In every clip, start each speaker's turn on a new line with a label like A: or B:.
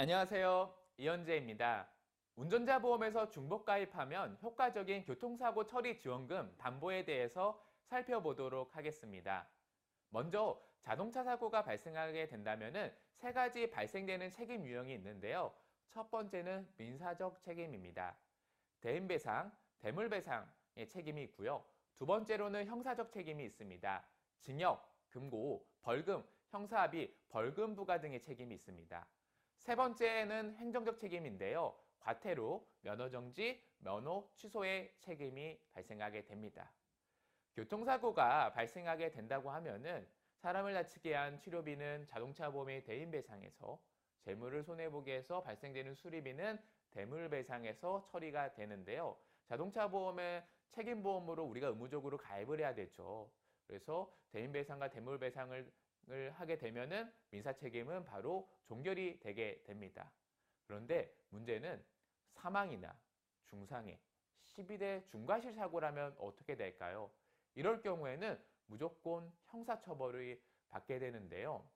A: 안녕하세요. 이현재입니다. 운전자 보험에서 중복 가입하면 효과적인 교통사고 처리 지원금 담보에 대해서 살펴보도록 하겠습니다. 먼저 자동차 사고가 발생하게 된다면 세 가지 발생되는 책임 유형이 있는데요. 첫 번째는 민사적 책임입니다. 대인배상, 대물배상의 책임이 있고요. 두 번째로는 형사적 책임이 있습니다. 징역, 금고, 벌금, 형사합의, 벌금 부과 등의 책임이 있습니다. 세 번째는 행정적 책임인데요. 과태료, 면허정지, 면허 취소의 책임이 발생하게 됩니다. 교통사고가 발생하게 된다고 하면은 사람을 다치게 한 치료비는 자동차 보험의 대인배상에서 재물을 손해보게 해서 발생되는 수리비는 대물배상에서 처리가 되는데요. 자동차 보험의 책임보험으로 우리가 의무적으로 가입을 해야 되죠. 그래서 대인배상과 대물배상을 하게 되면은 민사 책임은 바로 종결이 되게 됩니다. 그런데 문제는 사망이나 중상해, 12대 중과실 사고라면 어떻게 될까요? 이럴 경우에는 무조건 형사처벌을 받게 되는데요.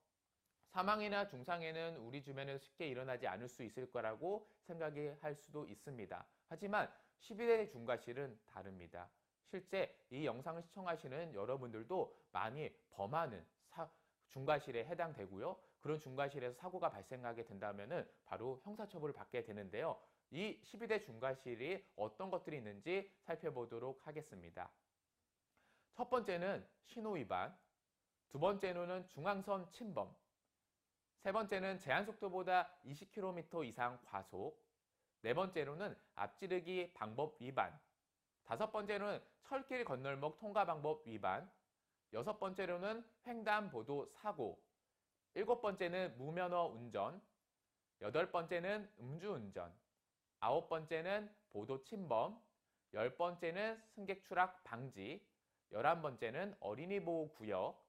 A: 사망이나 중상해는 우리 주변에서 쉽게 일어나지 않을 수 있을 거라고 생각이 할 수도 있습니다. 하지만 12대 중과실은 다릅니다. 실제 이 영상을 시청하시는 여러분들도 많이 범하는 사, 중과실에 해당되고요. 그런 중과실에서 사고가 발생하게 된다면 바로 형사처벌을 받게 되는데요. 이 12대 중과실이 어떤 것들이 있는지 살펴보도록 하겠습니다. 첫 번째는 신호위반, 두 번째로는 중앙선 침범, 세 번째는 제한속도보다 20km 이상 과속, 네 번째로는 앞지르기 방법 위반, 다섯 번째로는 철길 건널목 통과 방법 위반, 여섯 번째로는 횡단보도 사고, 일곱 번째는 무면허 운전, 여덟 번째는 음주운전, 아홉 번째는 보도 침범, 열 번째는 승객 추락 방지, 열한 번째는 어린이 보호 구역,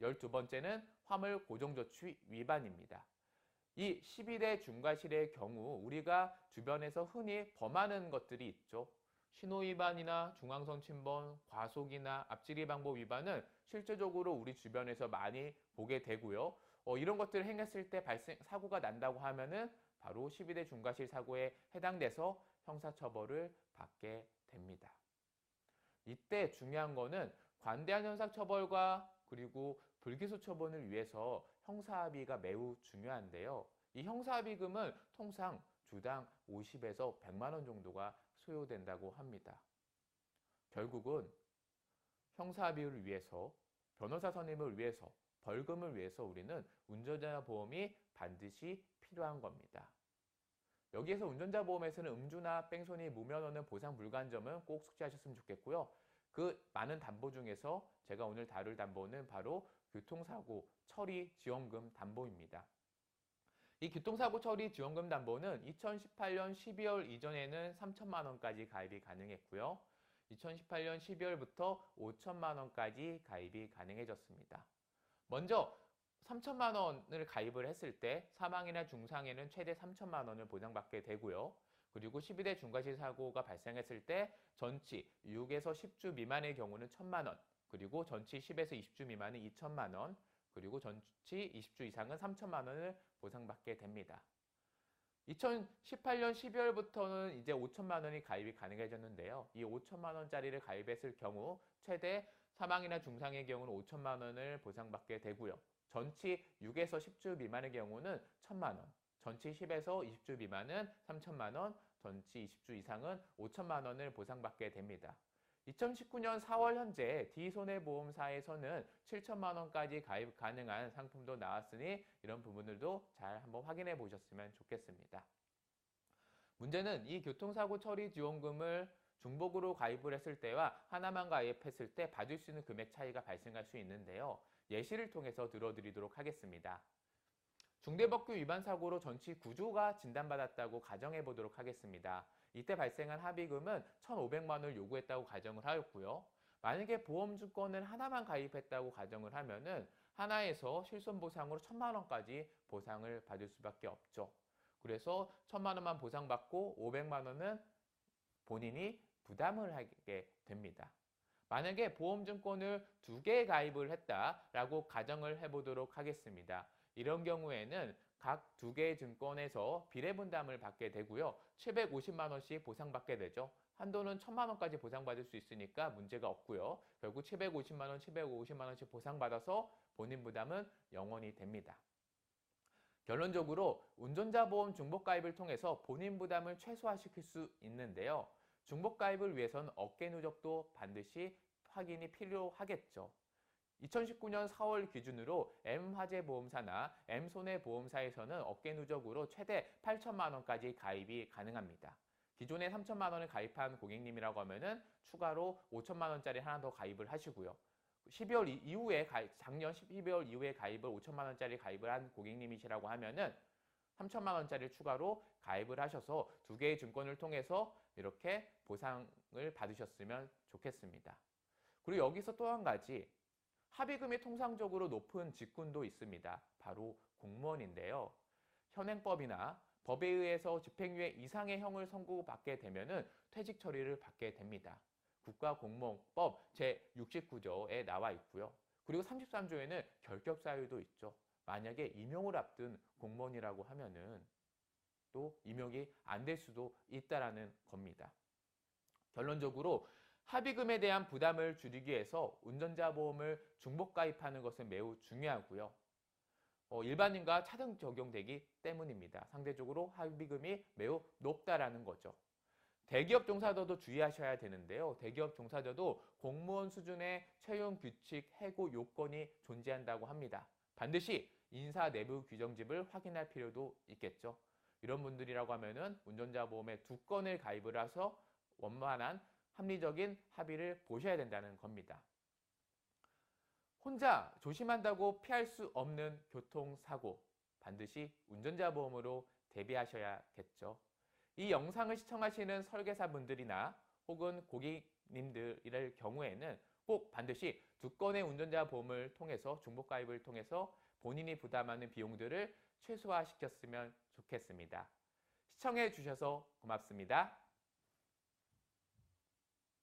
A: 열두 번째는 화물 고정 조치 위반입니다. 이 12대 중과실의 경우 우리가 주변에서 흔히 범하는 것들이 있죠. 신호위반이나 중앙선 침범, 과속이나 앞지리 방법 위반은 실제적으로 우리 주변에서 많이 보게 되고요. 어, 이런 것들을 행했을 때 발생 사고가 난다고 하면은 바로 12대 중과실 사고에 해당돼서 형사처벌을 받게 됩니다. 이때 중요한 거는 관대한 형사처벌과 그리고 불기소 처분을 위해서 형사합의가 매우 중요한데요. 이 형사합의금은 통상 주당 50에서 100만 원 정도가 소요된다고 합니다. 결국은 형사합의를 위해서 변호사 선임을 위해서 벌금을 위해서 우리는 운전자 보험이 반드시 필요한 겁니다. 여기에서 운전자 보험에서는 음주나 뺑소니, 무면허는 보상 불가한 점은 꼭 숙지하셨으면 좋겠고요. 그 많은 담보 중에서 제가 오늘 다룰 담보는 바로 교통사고 처리 지원금 담보입니다. 이 교통사고 처리 지원금 담보는 2018년 12월 이전에는 3천만 원까지 가입이 가능했고요. 2018년 12월부터 5천만 원까지 가입이 가능해졌습니다. 먼저 3천만 원을 가입을 했을 때 사망이나 중상에는 최대 3천만 원을 보장받게 되고요. 그리고 12대 중과실 사고가 발생했을 때 전치 6에서 10주 미만의 경우는 1천만 원, 그리고 전치 10에서 20주 미만은 2천만 원, 그리고 전치 20주 이상은 3천만 원을 보상받게 됩니다. 2018년 12월부터는 이제 5천만 원이 가입이 가능해졌는데요. 이 5천만 원짜리를 가입했을 경우 최대 사망이나 중상의 경우는 5천만 원을 보상받게 되고요. 전치 6에서 10주 미만의 경우는 1천만 원, 전치 10에서 20주 미만은 3천만 원, 전치 20주 이상은 5천만 원을 보상받게 됩니다. 2019년 4월 현재 D손해보험사에서는 7천만 원까지 가입 가능한 상품도 나왔으니 이런 부분들도 잘 한번 확인해 보셨으면 좋겠습니다. 문제는 이 교통사고 처리 지원금을 중복으로 가입을 했을 때와 하나만 가입했을 때 받을 수 있는 금액 차이가 발생할 수 있는데요. 예시를 통해서 들어드리도록 하겠습니다. 중대법규 위반 사고로 전치 9조가 진단받았다고 가정해 보도록 하겠습니다. 이때 발생한 합의금은 1,500만 원을 요구했다고 가정을 하였고요. 만약에 보험주권을 하나만 가입했다고 가정을 하면은 하나에서 실손보상으로 1천만 원까지 보상을 받을 수밖에 없죠. 그래서 1천만 원만 보상받고 500만 원은 본인이 부담을 하게 됩니다. 만약에 보험증권을 두 개 가입을 했다라고 가정을 해보도록 하겠습니다. 이런 경우에는 각 두 개의 증권에서 비례분담을 받게 되고요. 750만 원씩 보상받게 되죠. 한도는 1000만 원까지 보상받을 수 있으니까 문제가 없고요. 결국 750만 원, 750만 원씩 보상받아서 본인 부담은 영원히 됩니다. 결론적으로 운전자 보험 중복 가입을 통해서 본인 부담을 최소화시킬 수 있는데요. 중복 가입을 위해선 어깨 누적도 반드시 확인이 필요하겠죠. 2019년 4월 기준으로 M화재보험사나 M손해보험사에서는 어깨 누적으로 최대 8천만 원까지 가입이 가능합니다. 기존에 3천만 원을 가입한 고객님이라고 하면은 추가로 5천만 원짜리 하나 더 가입을 하시고요. 12월 이후에 작년 12월 이후에 가입을 5천만 원짜리 가입을 한 고객님이시라고 하면은 3천만 원짜리 추가로 가입을 하셔서 두 개의 증권을 통해서 이렇게 보상을 받으셨으면 좋겠습니다. 그리고 여기서 또 한 가지 합의금이 통상적으로 높은 직군도 있습니다. 바로 공무원인데요. 현행법이나 법에 의해서 집행유예 이상의 형을 선고받게 되면은 퇴직 처리를 받게 됩니다. 국가공무원법 제69조에 나와 있고요. 그리고 33조에는 결격 사유도 있죠. 만약에 임용을 앞둔 공무원이라고 하면은 또 임용이 안 될 수도 있다라는 겁니다. 결론적으로 합의금에 대한 부담을 줄이기 위해서 운전자 보험을 중복 가입하는 것은 매우 중요하고요. 어, 일반인과 차등 적용되기 때문입니다. 상대적으로 합의금이 매우 높다라는 거죠. 대기업 종사자도 주의하셔야 되는데요. 대기업 종사자도 공무원 수준의 채용 규칙, 해고 요건이 존재한다고 합니다. 반드시 인사 내부 규정집을 확인할 필요도 있겠죠. 이런 분들이라고 하면은 운전자 보험에 두 건을 가입을 해서 원만한 합리적인 합의를 보셔야 된다는 겁니다. 혼자 조심한다고 피할 수 없는 교통사고 반드시 운전자 보험으로 대비하셔야겠죠. 이 영상을 시청하시는 설계사분들이나 혹은 고객님들의 경우에는 꼭 반드시 두 건의 운전자 보험을 통해서 중복 가입을 통해서 본인이 부담하는 비용들을 최소화시켰으면 좋겠습니다. 시청해 주셔서 고맙습니다.